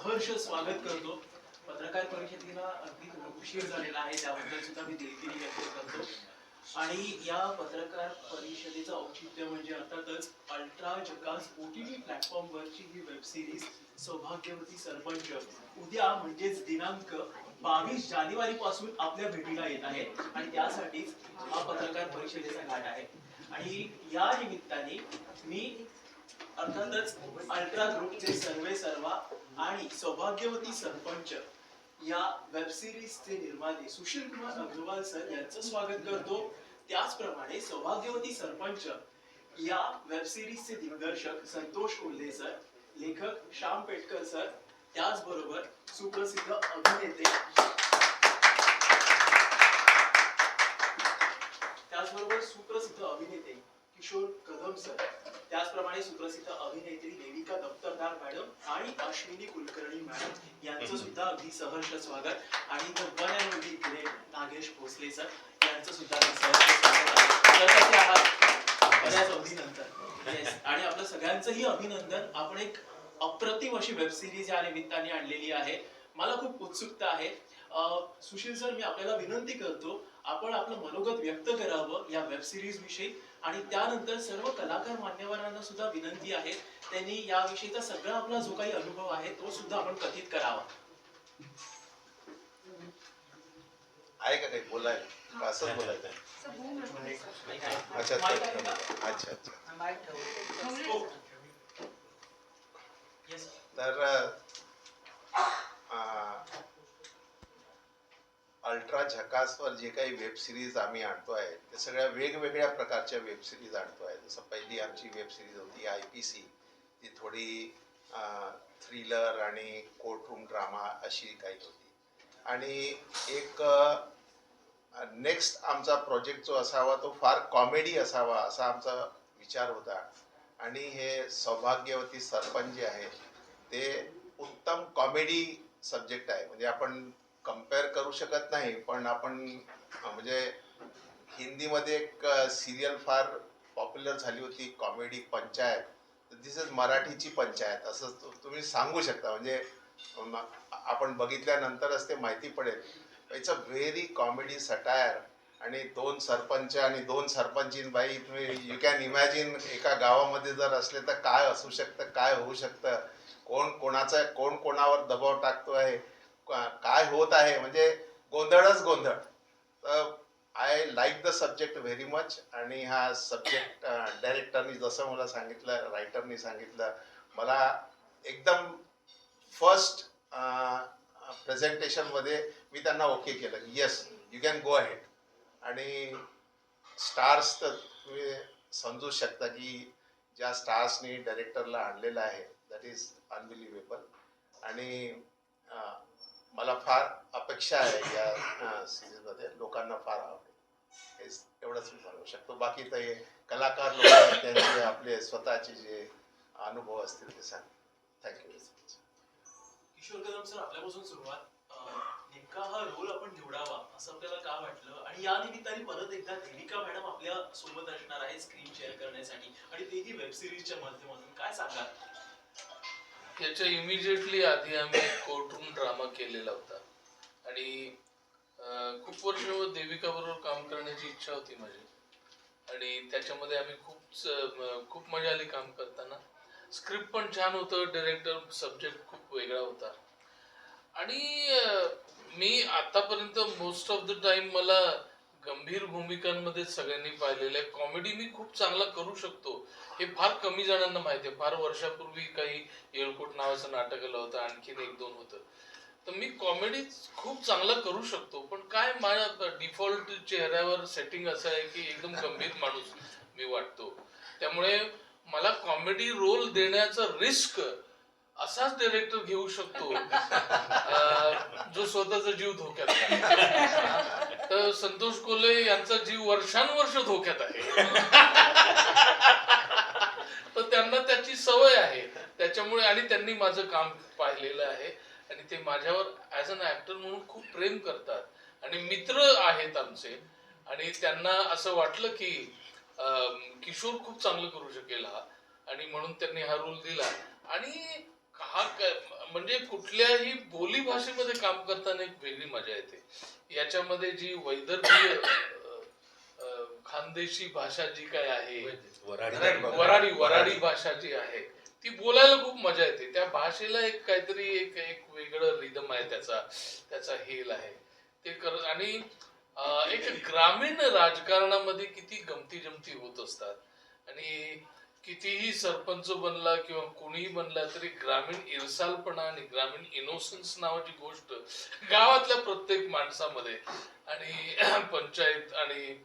सहर्ष स्वागत करतो. पत्रकार परिषदेला अगदी उशीर झालेला आहे त्याबद्दल सुद्धा मी दिलगिरी व्यक्त करतो. आणि या पत्रकार परिषदेचं औचित्य म्हणजे अर्थातच अल्ट्रा जकास ओटीटी प्लॅटफॉर्मवरची ही वेब सिरीज सौभाग्यवती सरपंच. उद्या म्हणजेच दिनांक बावीस जानेवारी पासून आपल्या भेटीला येत आहे. आणि त्यासाठीच हा पत्रकार परिषदेचा घाट आहे. आणि या निमित्ताने मी अर्थातच अल्ट्रा ग्रुपचे सर्वे सर्वा आणि सौभाग्यवती सरपंच या वेब सिरीजचे निर्माते सुशील कुमार अग्रवाल सर यांचं स्वागत करतो. त्याचप्रमाणे सौभाग्यवती सरपंच या वेब सिरीजचे दिग्दर्शक संतोष कोल्हे सर लेखक श्याम पेटकर सर त्याचबरोबर सुप्रसिद्ध अभिनेते त्याचबरोबर सुप्रसिद्ध अभिनेते किशोर कदम सर. त्याचप्रमाणे सुप्रसिद्ध अभिनेत्री देविका दफ्तरदार मॅडम आणि अश्विनी कुलकर्णी मॅडम यांचं सुद्धा अगदी सहर्ष स्वागत. आणि the one and only great Nagesh Bhosale sir यांचं सुद्धा सहर्ष स्वागत आहे. तर कसे आहात. बऱ्याच अभिनंदन. आणि आपलं सगळ्यांचंही अभिनंदन. आपण एक अप्रतिम अशी वेब सिरीज या निमित्ताने आणलेली आहे. मला खूप उत्सुकता आहे. सुशील सर मी आपल्याला विनंती करतो आपण आपलं मनोगत व्यक्त करावं या वेब सिरीज विषयी. आणि त्यानंतर सर्व कलाकार मान्यवरांना सुद्धा विनंती आहे. त्यांनी याविषयीचा सगळा आपला जो काही अनुभव आहे तो सुद्धा आपण कथित करावा. आहे का काही? बोलायला का असंच बोलायचं आहे? अच्छा अच्छा. हो. Yes. तर अल्ट्रा झकासवर जे काही वेब सिरीज आम्ही आणतो आहे ते सगळ्या वेगवेगळ्या प्रकारच्या वेब सिरीज आणतो आहे. जसं पहिली आमची वेब सिरीज होती आय पी सी ती थोडी थ्रिलर आणि कोर्टरूम ड्रामा अशी काही होती. आणि एक नेक्स्ट आमचा प्रोजेक्ट जो असावा तो फार कॉमेडी असावा असा आमचा विचार होता. आणि हे सौभाग्यवती सरपंच जे आहे ते उत्तम कॉमेडी सब्जेक्ट आहे. म्हणजे आपण कंपेअर करू शकत नाही पण आपण म्हणजे हिंदीमध्ये एक सिरियल फार पॉप्युलर झाली होती कॉमेडी पंचायत. दिस इज मराठीची पंचायत. असं तुम्ही सांगू शकता. म्हणजे आपण बघितल्यानंतरच ते माहिती पडेल. It's a very comedy satire आणि दोन सरपंच आणि दोन सरपंचीन बाई तुम्ही यू कॅन इमॅजिन एका गावामध्ये जर असले तर काय असू शकतं काय होऊ शकतं? कोण कोणाचा कोण कोणावर दबाव टाकतो आहे काय होत आहे? म्हणजे गोंधळच गोंधळ. तर I like the subject very much आणि हा सब्जेक्ट डायरेक्टरनी जसं मला सांगितलं रायटरनी सांगितलं मला एकदम फर्स्ट प्रेझेंटेशनमध्ये मी त्यांना ओके केलं. Yes you can go ahead आणि स्टार्स तर तुम्ही समजू शकता की ज्या स्टार्सनी डायरेक्टरला आणलेलं आहे दॅट इज अनबिलिव्हेबल आणि मला फार अपेक्षा आहे या सीझनमध्ये लोकांना फार आवडेल. हेच एवढंच मी सांगू शकतो. बाकी तर हे कलाकार लोक त्यांचे आपले स्वतःचे जे अनुभव असतील ते सांग. थँक्यू किशोर कदम सर आपल्यापासून सुरुवात. नेमका हा रोल आपण निवडावा असं आपल्याला का वाटलं? आणि या निमित्ताने परत एकदा देविका मॅडम आपल्यासोबत असणार आहे स्क्रीन शेअर करण्यासाठी. आणि तेही वेब सिरीजच्या माध्यमातून. काय सांगा याच्या इमिजिएटली आधी आम्ही कोर्टरूम ड्रामा केलेला होता. आणि खूप वर्ष देविका बरोबर काम करण्याची इच्छा होती माझी. आणि त्याच्यामध्ये आम्ही खूप खूप मजा आली काम करताना. स्क्रिप्ट पण छान होतं डिरेक्टर सब्जेक्ट खूप वेगळा होता. आणि मी आतापर्यंत मोस्ट ऑफ द टाइम मला गंभीर भूमिकांमध्ये सगळ्यांनी पाहिलेलं आहे कॉमेडी मी खूप चांगला करू शकतो. हे फार कमी जणांना माहिती आहे. फार वर्षापूर्वी काही येळकोट नावाचं नाटक आलं होतं आणखीन एक दोन होतं. तर मी कॉमेडी खूप चांगला करू शकतो. पण काय माझ्या डिफॉल्ट चेहऱ्यावर सेटिंग असं आहे की एकदम गंभीर माणूस मी वाटतो. त्यामुळे मला कॉमेडी रोल देण्याचा रिस्क असाच डिरेक्टर घेऊ शकतो. जो स्वतःचा जीव धोक्यात तर संतोष कोल्हे यांचा जीव वर्षानुवर्ष धोक्यात आहे. तर त्यांना त्याची सवय आहे. त्याच्यामुळे आणि त्यांनी माझं काम पाहिलेलं आहे. आणि ते माझ्यावर ऍज अन ऍक्टर म्हणून खूप प्रेम करतात. आणि मित्र आहेत आमचे. आणि त्यांना असं वाटलं की किशोर खूप चांगलं करू शकेल हा. आणि म्हणून त्यांनी हा रोल दिला. आणि हा म्हणजे कुठल्याही बोली भाषेमध्ये काम करताना एक वेगळी मजा येते. याच्यामध्ये जी वैदर्भीय खानदेशी भाषा जी काय आहे वराडी वराडी भाषा जी आहे ती बोलायला खूप मजा येते. त्या भाषेला एक काहीतरी एक एक वेगळं रिदम आहे त्याचा त्याचा हेल आहे. ते कर आणि एक ग्रामीण राजकारणामध्ये किती गमती जमती होत असतात. आणि कितीही सरपंच बनला किंवा कोणीही बनला तरी ग्रामीण इरसालपणा आणि ग्रामीण इनोसन्स नावाची गोष्ट गावातल्या प्रत्येक माणसामध्ये. आणि पंचायत आणि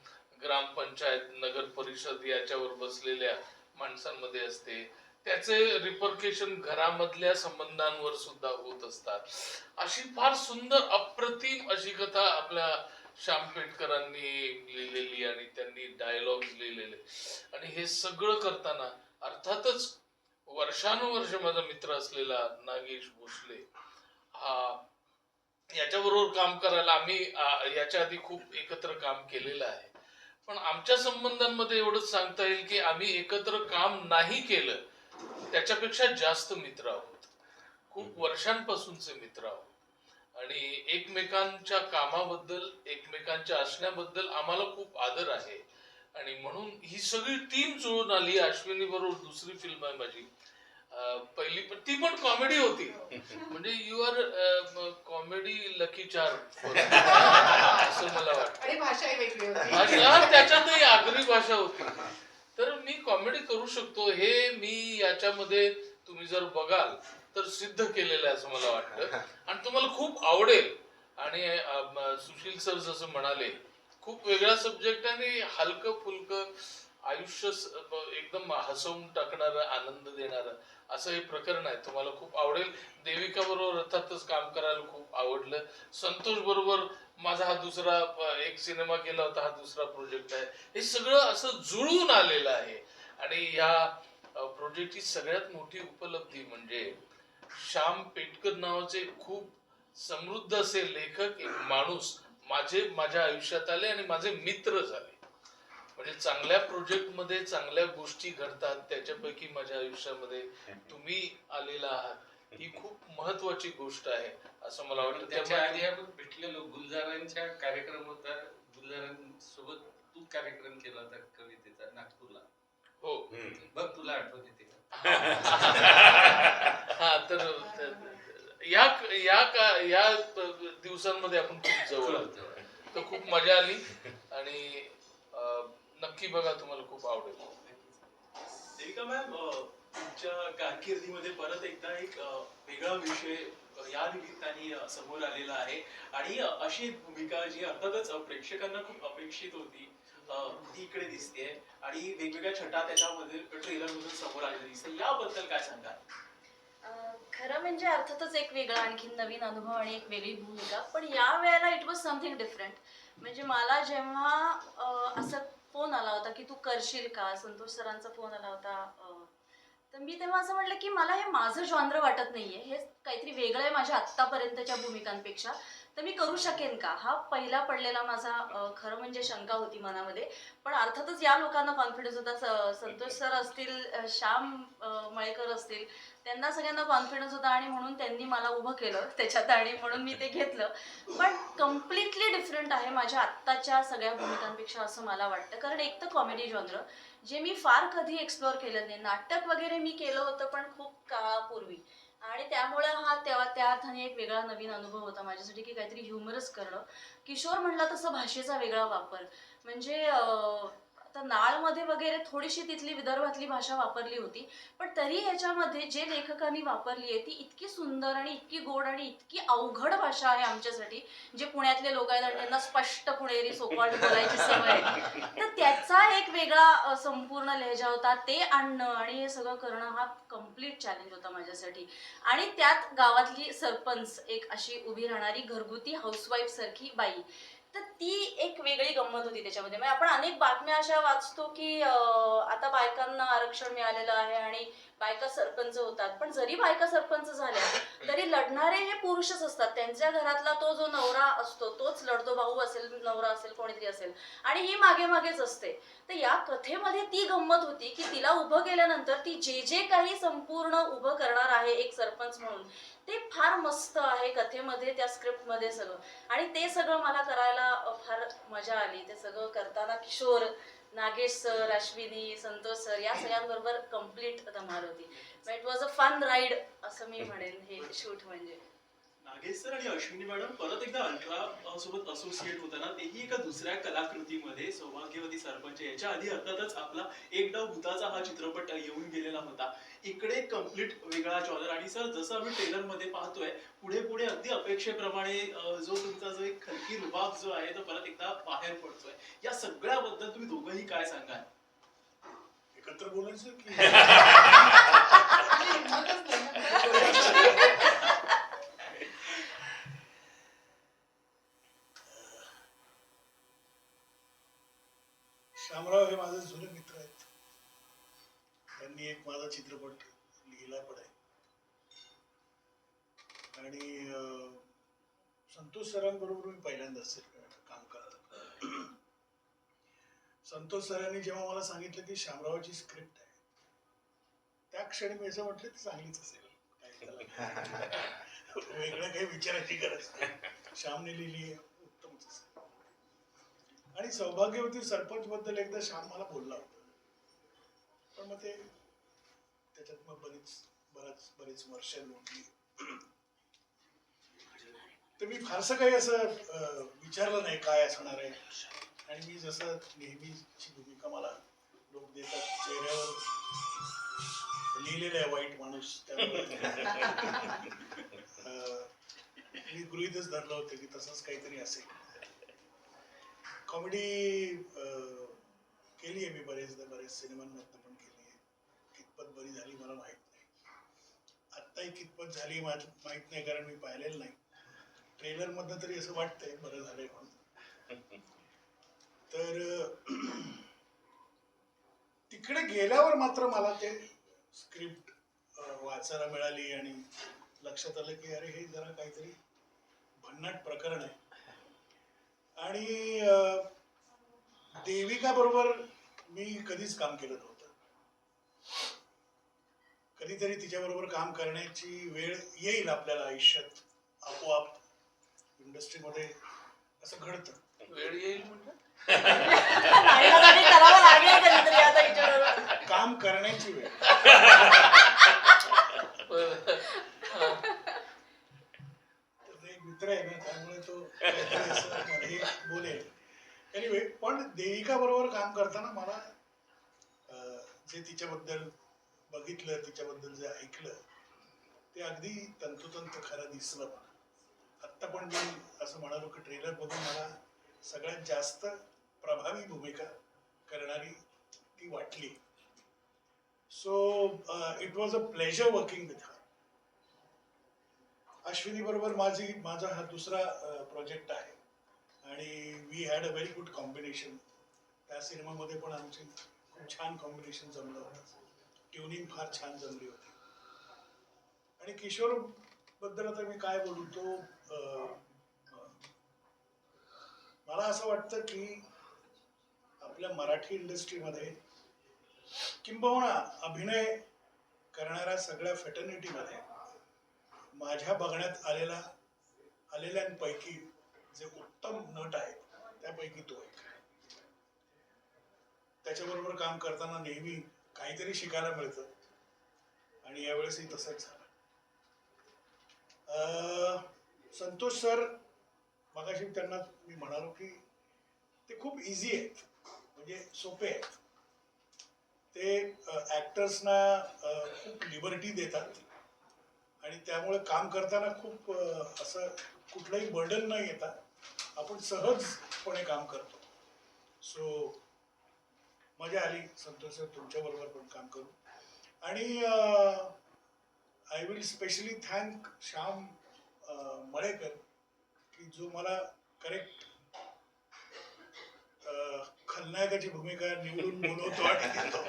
ग्रामपंचायत नगर परिषद याच्यावर बसलेल्या माणसांमध्ये असते. त्याचे रिपरकेशन घरामधल्या संबंधांवर सुद्धा होत असतात. अशी फार सुंदर अप्रतिम अशी कथा आपल्या श्याम पेटकरांनी लिहिलेली आणि त्यांनी डायलॉग लिहिलेले. आणि हे सगळं करताना अर्थातच वर्षानुवर्ष माझा मित्र असलेला नागेश भोसले हा याच्याबरोबर काम करायला आम्ही याच्या आधी खूप एकत्र काम केलेलं आहे. पण आमच्या संबंधांमध्ये एवढंच सांगता येईल की आम्ही एकत्र काम नाही केलं त्याच्यापेक्षा जास्त मित्र आहोत. खूप वर्षांपासूनचे मित्र आहोत. आणि एकमेकांच्या कामाबद्दल एकमेकांच्या असण्याबद्दल आम्हाला खूप आदर आहे. आणि म्हणून ही सगळी टीम जुळून आली. अश्विनी बरोबर दुसरी फिल्म आहे माझी. पहिली पण ती पण कॉमेडी होती. म्हणजे यू आर कॉमेडी लकी चार असं मला वाटतं. भाषा त्याच्यातही आगरी भाषा होती. तर मी कॉमेडी करू शकतो. हे मी याच्यामध्ये तुम्ही जर बघाल तर सिद्ध केलेलं आहे असं मला वाटतं. आणि तुम्हाला खूप आवडेल. आणि सुशील सर जसं म्हणाले खूप वेगळा सब्जेक्ट आणि हलकं फुलकं आयुष्य एकदम हसवून टाकणार आनंद देणार असं हे प्रकरण आहे. तुम्हाला खूप आवडेल. देविका बरोबर अर्थातच काम करायला खूप आवडलं. संतोष बरोबर माझा हा दुसरा एक सिनेमा केला होता हा दुसरा प्रोजेक्ट आहे. हे सगळं असं जुळून आलेलं आहे. आणि या प्रोजेक्टची सगळ्यात मोठी उपलब्धी म्हणजे श्याम पेटकर नावाचे खूप समृद्ध असे लेखक एक माणूस माझे माझ्या आयुष्यात आले आणि माझे मित्र झाले. म्हणजे चांगल्या प्रोजेक्टमध्ये चांगल्या गोष्टी घडतात त्याच्यापैकी माझ्या आयुष्यामध्ये तुम्ही आलेला आहात. ही खूप महत्वाची गोष्ट आहे असं मला वाटतं. त्याच्या आधी आपण भेटलेलो गुलजारांच्या कार्यक्रम होता गुलजारांसोबत तू कार्यक्रम केला होता कवितेचा नागपूरला हो. बघ तुला आठवत येते हा तर या या का या दिवसांमध्ये आपण खूप जवळ आलो. तर खूप मजा आली. आणि नक्की बघा तुम्हाला खूप आवडेल. देविका मॅम तुमच्या कारकिर्दीमध्ये परत एकदा एक वेगळा विषय या निमित्ताने समोर आलेला आहे. आणि अशी भूमिका जी अर्थातच प्रेक्षकांना खूप अपेक्षित होती ती इकडे दिसते आणि वेगवेगळ्या छटा त्याच्यामध्ये ट्रेलर मधून समोर आलेल्या दिसते याबद्दल काय सांगाल? खरं म्हणजे अर्थातच एक वेगळा आणखीन नवीन अनुभव आणि एक वेगळी भूमिका. पण या वेळेला इट वॉज समथिंग डिफरंट म्हणजे मला जेव्हा असं फोन आला होता की तू करशील का? संतोष सरांचा फोन आला होता. तर मी तेव्हा असं म्हटलं की मला हे माझं जॉनर वाटत नाहीये. हे काहीतरी वेगळं आहे माझ्या आत्तापर्यंतच्या भूमिकांपेक्षा. तर मी करू शकेन का? हा पहिला पडलेला माझा खरं म्हणजे शंका होती मनामध्ये. पण अर्थातच या लोकांना कॉन्फिडन्स होता. संतोष सर असतील श्याम मळेकर असतील त्यांना सगळ्यांना कॉन्फिडन्स होता आणि म्हणून त्यांनी मला उभं केलं त्याच्यात आणि म्हणून मी ते घेतलं. पण कम्प्लिटली डिफरंट आहे माझ्या आत्ताच्या सगळ्या भूमिकांपेक्षा असं मला वाटतं. कारण एक तर कॉमेडी जॉनर जे मी फार कधी एक्सप्लोअर केलं नाही. नाटक वगैरे मी केलं होतं पण खूप काळापूर्वी. आणि त्यामुळे हा तेव्हा त्या अर्थाने एक वेगळा नवीन अनुभव होता माझ्यासाठी की काहीतरी ह्युमरस करणं. किशोर म्हणला तसं भाषेचा वेगळा वापर. म्हणजे तर नाळमध्ये वगैरे थोडीशी तिथली विदर्भातली भाषा वापरली होती पण तरी ह्याच्यामध्ये जे लेखकांनी वापरली आहे ती इतकी सुंदर आणि इतकी गोड आणि इतकी अवघड भाषा आहे आमच्यासाठी जे पुण्यातले लोक आहेत आणि त्यांना स्पष्ट पुणेरी सोपाट बोलायची सवय आहे. तर त्याचा एक वेगळा संपूर्ण लहेजा होता. ते आणणं आणि हे सगळं करणं हा कंप्लीट चॅलेंज होता माझ्यासाठी. आणि त्यात गावातली सरपंच एक अशी उभी राहणारी घरगुती हाऊसवाईफ सारखी बाई. तर ती एक वेगळी गंमत होती त्याच्यामध्ये. म्हणजे आपण अनेक बातम्या अशा वाचतो की आता बायकांना आरक्षण मिळालेलं आहे आणि बायका सरपंच होतात. पण जरी बायका सरपंच झाल्या तरी लढणारे हे पुरुषच असतात. त्यांच्या घरातला तो जो नवरा असतो तोच लढतो भाऊ असेल नवरा असेल कोणीतरी असेल. आणि ही मागे मागेच असते. तर या कथेमध्ये ती गंमत होती की तिला उभं केल्यानंतर ती जे जे काही संपूर्ण उभं करणार आहे एक सरपंच म्हणून ते फार मस्त आहे कथेमध्ये त्या स्क्रिप्टमध्ये सगळं. आणि ते सगळं मला करायला फार मजा आली. ते सगळं करताना किशोर नागेश सर अश्विनी संतोष सर या सगळ्यांबरोबर कंप्लीट धमाल होती. It was a fun ride असं मी म्हणेन हे शूट म्हणजे. नागेश सर आणि अश्विनी मॅडम परत एकदा अल्ट्रा सोबत असोसिएट होताना तेही एका दुसऱ्या कलाकृतीमध्ये सौभाग्यवती सरपंच याच्या आधी अर्थातच आपला एक डाव भूताचा हा चित्रपट येऊन गेलेला होता. इकडे कंप्लीट वेगळा जॉनर आणि सर जसं आम्ही ट्रेलरमध्ये पाहतोय पुढे पुढे अगदी अपेक्षेप्रमाणे जो तुमचा जो एक खलकी रुबाब जो आहे तो परत एकदा बाहेर पडतोय. या सगळ्याबद्दल तुम्ही दोघंही काय सांगाल? एकत्र बोलायचं शामराव श्यामराव हे माझे जुने मित्र आहेत. त्यांनी एक माझा चित्रपट लिहिला पण आहे. आणि संतोष सरांबरोबर मी पहिल्यांदाच काम करत संतोष सरांनी जेव्हा मला सांगितलं की शामरावाची स्क्रिप्ट आहे त्या क्षणी मी असं म्हटलं ती चांगलीच असेल. काही वेगळं काही विचारायची गरज नाही. श्यामने लिहिली उत्तम उत्तमच असेल. आणि सौभाग्यवती सरपंच बद्दल एकदा श्याम मला बोलला होता. पण मग ते त्याच्यात मग बरीच बराच बरीच वर्ष लोटली. तर मी फारसं काही असं विचारलं नाही काय असणार आहे. आणि मी जसं नेहमीची भूमिका मला लोक देतात चेहऱ्यावर लिहिलेलं आहे वाईट माणूस त्यामुळे. अं, मी गृहीतच धरलं होतं की तसंच काहीतरी असेल. कॉमेडी केली आहे मी बरेचदा बरेच सिनेमांमधनं पण केली आहे. कितपत बरी झाली मला माहीत नाही. आत्ताही कितपत झाली माहीत नाही कारण मी पाहिलेलं नाही. ट्रेलर मधनं तरी असं वाटतंय बरं झालंय म्हणून. तर अं, तिकडे गेल्यावर मात्र मला ते स्क्रिप्ट वाचायला मिळाली आणि लक्षात आलं की अरे हे जरा काहीतरी भन्नाट प्रकरण आहे. आणि देविका बरोबर मी कधीच काम केलं नव्हतं. कधीतरी तिच्याबरोबर काम करण्याची वेळ येईल आपल्याला आयुष्यात आपोआप इंडस्ट्रीमध्ये असं घडतं. वेळ येईल काम करण्याची वेळ. एक मित्र आहे ना त्यामुळे तो काहीतरी बोलेल. एनिवे पण देविका बरोबर काम करताना मला जे तिच्याबद्दल बघितलं तिच्याबद्दल जे ऐकलं ते अगदी तंतोतंत खरं दिसलं मला. आत्ता पण मी असं म्हणालो की ट्रेलर बघून मला सगळ्यात जास्त प्रभावी भूमिका करणारी ती वाटली. So it was a pleasure working with her Ashwini बरोबर माझी माझा हा दुसरा uh, प्रोजेक्ट आहे. आणि we had a very good combination त्या सिनेमामध्ये पण आमची खूप छान कॉम्बिनेशन जमलं होतं. ट्युनिंग फार छान जमली होती. आणि किशोरबद्दल आता मी काय बोलू तो uh, मला असं वाटतं की आपल्या मराठी इंडस्ट्रीमध्ये किंबहुना अभिनय करणाऱ्या सगळ्या फेटर्निटीमध्ये माझ्या बघण्यात आलेला आलेल्यांपैकी जे उत्तम नट आहेत त्यापैकी तो एक. त्याच्याबरोबर काम करताना नेहमी काहीतरी शिकायला मिळतं. आणि यावेळेसही तसंच झालं. अं, संतोष सर मगाशी त्यांना मी म्हणालो की ते खूप इझी आहेत. म्हणजे सोपे आहेत. ते ॲक्टर्सना खूप लिबर्टी देतात. आणि त्यामुळे काम करताना खूप असं कुठलंही बर्डन न येता आपण सहजपणे काम करतो. सो मजा आली संतोष सर तुमच्याबरोबर पण काम करू आणि I will specially thank Shyam Malekar की जो मला करेक्ट खलनायकाची भूमिका निवडून बोलवतो आणि देतो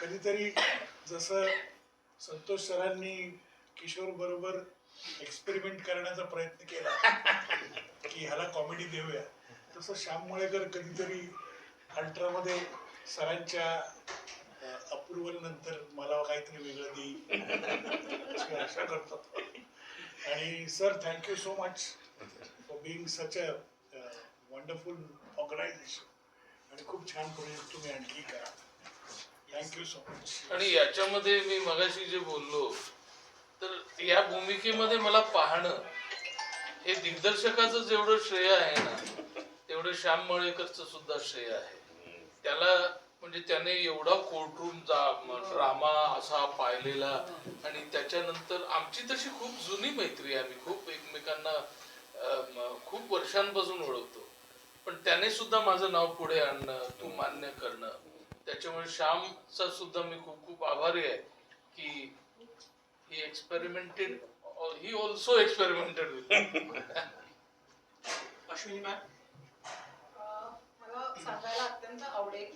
कधीतरी जसं संतोष सरांनी किशोर बरोबर एक्सपेरिमेंट करण्याचा प्रयत्न केला की ह्याला कॉमेडी देऊया. तसं श्याम मळेकर कधीतरी अल्ट्रामध्ये सरांच्या अप्रुव्हल नंतर मला काहीतरी वेगळं देईल आशा करतात आणि sir thank you so much for being such a wonderful organisation आणि खूप छान प्रोजेक्ट तुम्ही आणखी करा. थँक्यू सो मच आणि याच्यामध्ये मी मगाशी जे बोललो तर या भूमिकेमध्ये मला पाहणं हे दिग्दर्शकाचं जेवढं श्रेय आहे ना तेवढं श्याम मळेकरचं सुद्धा श्रेय आहे. त्याला म्हणजे त्याने एवढा कोर्टरूमचा ड्रामा असा पाहिलेला आणि त्याच्यानंतर आमची तशी खूप जुनी मैत्री आहे. आम्ही खूप एकमेकांना खूप वर्षांपासून ओळखतो. पण त्याने सुद्धा माझं नाव पुढे आणणं तू मान्य करणं. त्याच्यामुळे श्यामचा सुद्धा मी खूप खूप आभारी आहे की he experimented he also experimented with Ashwini ma'am मला सांगायला अत्यंत आवडेल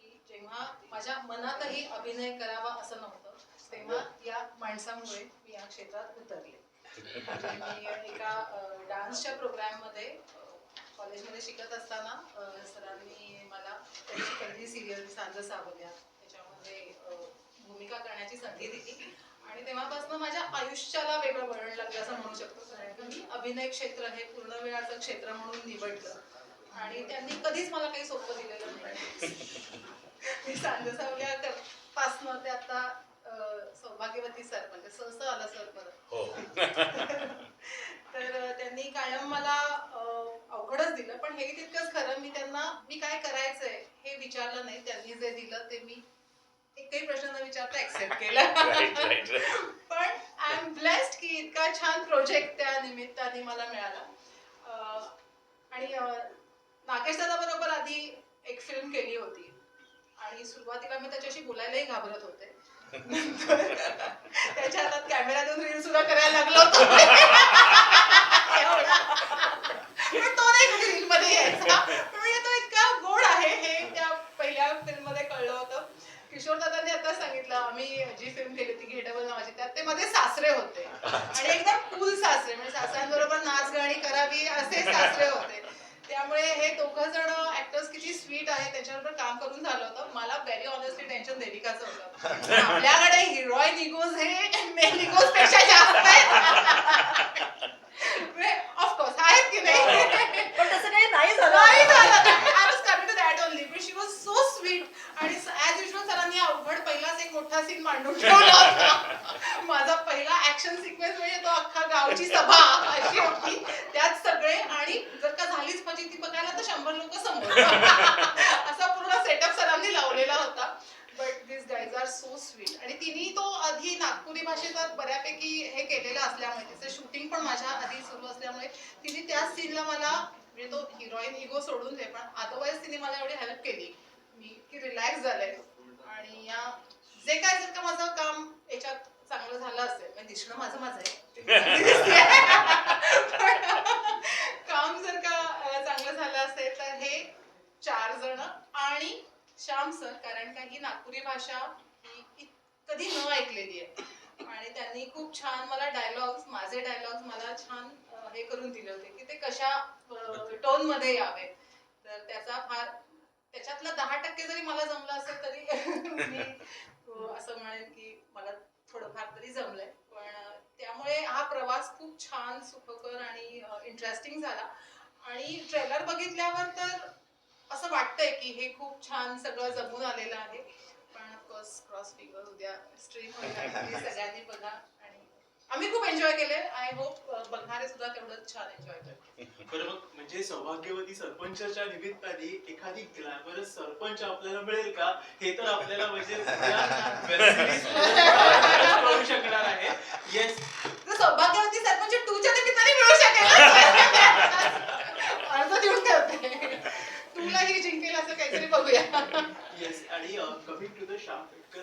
की जेव्हा माझ्या मनातही अभिनय करावा असं नव्हतं तेव्हा या माणसामुळे मी या क्षेत्रात उतरले. मी एका डान्सच्या प्रोग्राममध्ये कॉलेजमध्ये शिकत असताना सरांनी मला त्यांची पहिली सिरियल सांज सावल्या त्याच्यामध्ये भूमिका करण्याची संधी दिली. आणि तेव्हापासून माझ्या आयुष्याला वेगळं वळण लागलं असं म्हणू शकतो. कारण की मी अभिनय क्षेत्र हे पूर्ण वेळाचं क्षेत्र म्हणून निवडलं. आणि त्यांनी कधीच मला काही सोपं दिलेलं नाही. मी सांगसावल्या पासनं ते आता सौभाग्यवती सर म्हणजे सहसा आला सर परत. हो तर अं, त्यांनी कायम मला अं, अवघडच दिलं पण हे तितकंच खरं मी त्यांना मी काय करायचंय हे विचारलं नाही. त्यांनी जे दिलं ते मी एकही प्रश्न न विचारता ऍक्सेप्ट केलं. पण आय एम ब्लेस्ड की इतका छान प्रोजेक्ट त्या निमित्ताने मला मिळाला. आणि नागेश दादा बरोबर आधी एक फिल्म केली होती. आणि सुरुवातीला मी त्याच्याशी बोलायलाही घाबरत होते. त्याच्या हातात कॅमेरा देऊन रील सुद्धा करायला लागलो होतो एवढा. पण तो नाही कधी रील मध्ये यायचा पण म्हणजे तो इतका गोड आहे हे त्या पहिल्या फिल्ममध्ये कळलं होतं किशोर दादांनी आता सांगितलं आम्ही जी फिल्म केली होती घेडबल नावाची त्यात ते मध्ये सासरे होते आणि एकदम कूल सासरे म्हणजे सासऱ्यांबरोबर नाच गाणी करावी असे सासरे होते त्यामुळे हे दोघं जण ऍक्टर्स किती त्याच्याबरोबर काम करून झालं होतं. मला व्हेरी ऑनेस्टली टेन्शन देविकाचं होतं. आपल्याकडे हिरोईन इगोज हे मेन इगोजपेक्षा जास्त आहेत. ऑफकोर्स आहेत की नाही? पण तसं काही नाही झालं. नाही झालं. I was coming to that only but she was so sweet आणि ऍज युजल सरांनी अवघड पहिलाच एक मोठा सीन मांडून ठेवला होता. माझा पहिला ऍक्शन सिक्वेन्स म्हणजे तो अख्खा गावची सभा अशी होती. त्यात सगळे आणि जर का झालीच म्हणजे ती बघायला तर शंभर लोक समोर. सेटअप सरांनी लावलेला होता. But this guys are so sweet आणि तिने तो आधी नागपुरी भाषेचा बऱ्यापैकी हे केलेलं असल्यामुळे तिचं शूटिंग पण माझ्या आधी सुरू असल्यामुळे तिने त्या सीनला मला म्हणजे तो हिरोईन इगो सोडून दे पण अदरवाईज तिने मला एवढी हेल्प केली. मी की रिलॅक्स झाले. आणि या जे काय जर का माझं काम याच्यात चांगलं झालं असेल म्हणजे दिसणं माझं माझं आहे. काम जर का चांगलं झालं असेल तर हे चार जण आणि श्याम सर कारण का ही नागपुरी भाषा ही कधी न ऐकलेली आहे. आणि त्यांनी खूप छान मला डायलॉग्स माझे डायलॉग्स मला छान हे करून दिले होते की ते कशा टोनमध्ये यावे तर त्याचा फार त्याच्यातलं दहा टक्के जरी मला जमलं असेल तरी मी असं म्हणेन की मला थोडंफार तरी जमलंय. पण त्यामुळे हा प्रवास खूप छान सुखकर आणि इंटरेस्टिंग झाला. आणि ट्रेलर बघितल्यावर तर असं वाटतंय की हे खूप छान सगळं जमून आलेलं आहे पण ऑफकोर्स क्रॉस फिगर उद्या स्ट्रीम सगळ्यांनी बघा आणि आम्ही खूप एन्जॉय केले आय होप बघणारे सुद्धा तेवढंच छान एन्जॉय करतील बरं मग म्हणजे सौभाग्यवती सरपंचाच्या निमित्ताने एखादी ग्लॅमरस सरपंच आपल्याला मिळेल का हे तर आपल्याला म्हणजे कळू शकणार आहे येस सौभाग्यवती सरपंच ठेवते जिंकेल असं काहीतरी बघूया. येस आणि coming to the Shyam Petkar